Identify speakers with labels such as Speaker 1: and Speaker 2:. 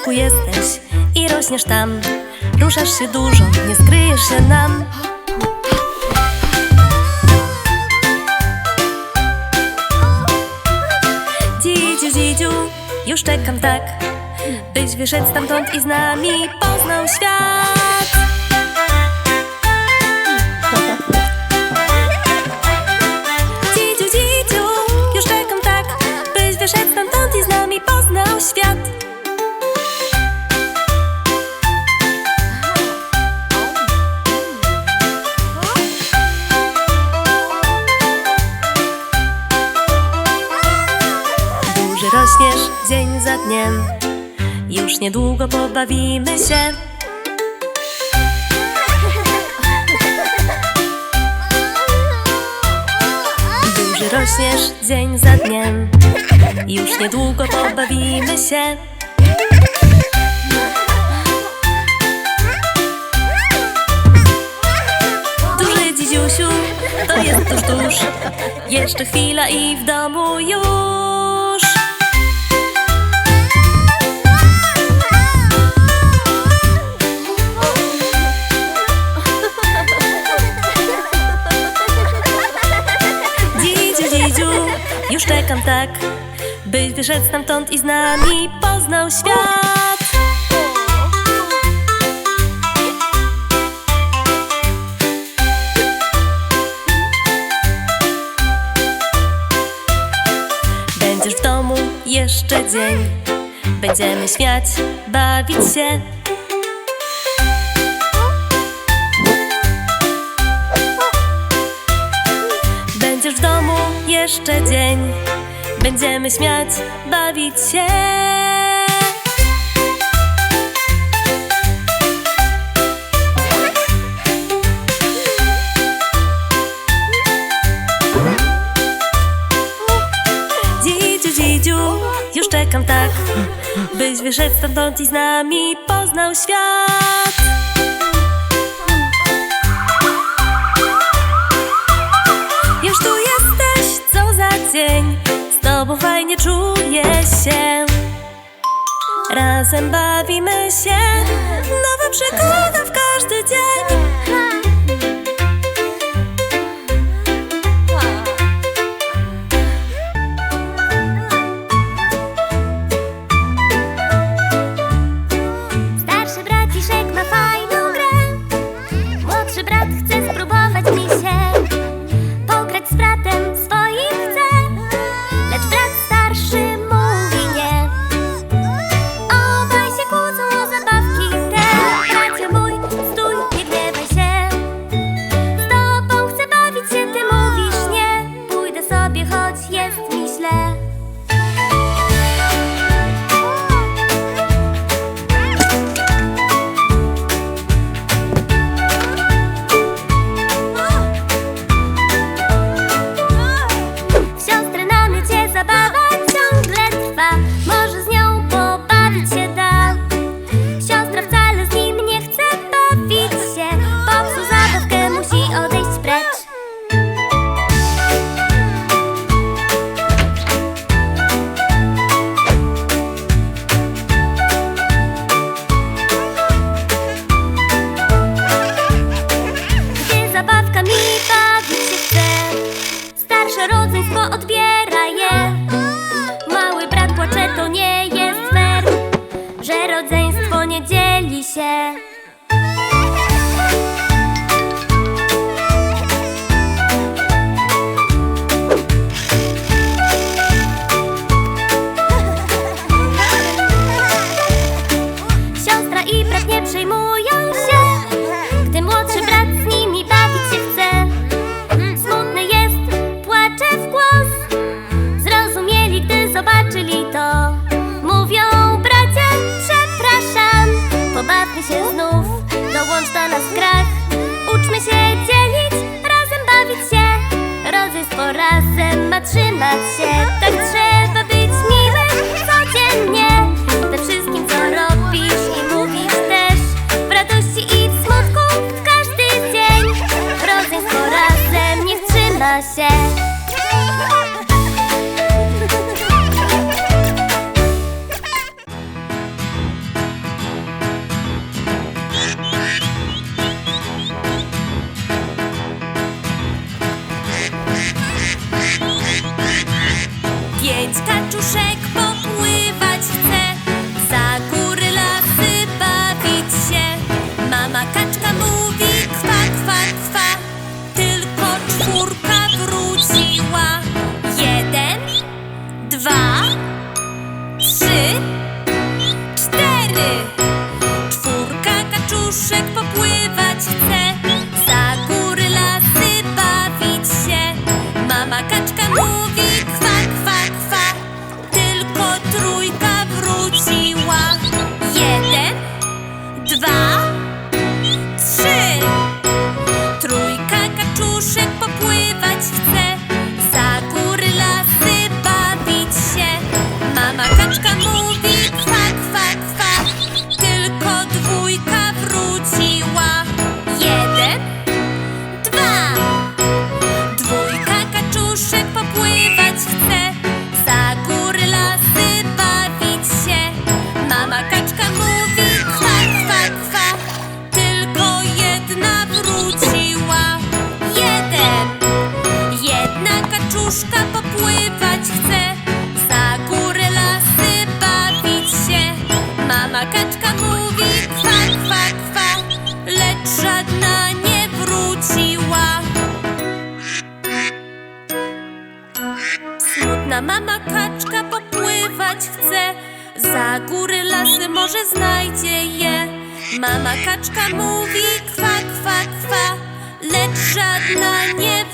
Speaker 1: ogródku jesteś i rośniesz tam. Ruszasz się dużo, nie skryjesz się nam. Dzidziu, dzidziu, już czekam tak Byś wyszedł stamtąd i z nami poznał świat dzień za dniem. Już niedługo pobawimy się. Duży rośniesz dzień za dniem. Już niedługo pobawimy się. Duży dzidziusiu, to jest tuż, tuż. Jeszcze chwila i w domu już Byś wyszedł stamtąd i z nami poznał świat. Będziesz w domu jeszcze dzień. Będziemy śmiać, bawić się. Będziesz w domu jeszcze dzień Będziemy śmiać, bawić się. Dzidziu, dzidziu, już czekam tak Byś wyszedł stamtąd i z nami poznał świat. Już tu jesteś, co za dzień tobą fajnie czuję się. Razem bawimy się. Nowa przygoda w każdy
Speaker 2: Że rodzeństwo nie dzieli się razem ma trzymać się. Tak trzeba
Speaker 1: żadna nie wróciła. Smutna mama kaczka popływać chce, za góry lasy może znajdzie je. Mama kaczka mówi kwa, kwa, kwa, lecz żadna nie wróciła.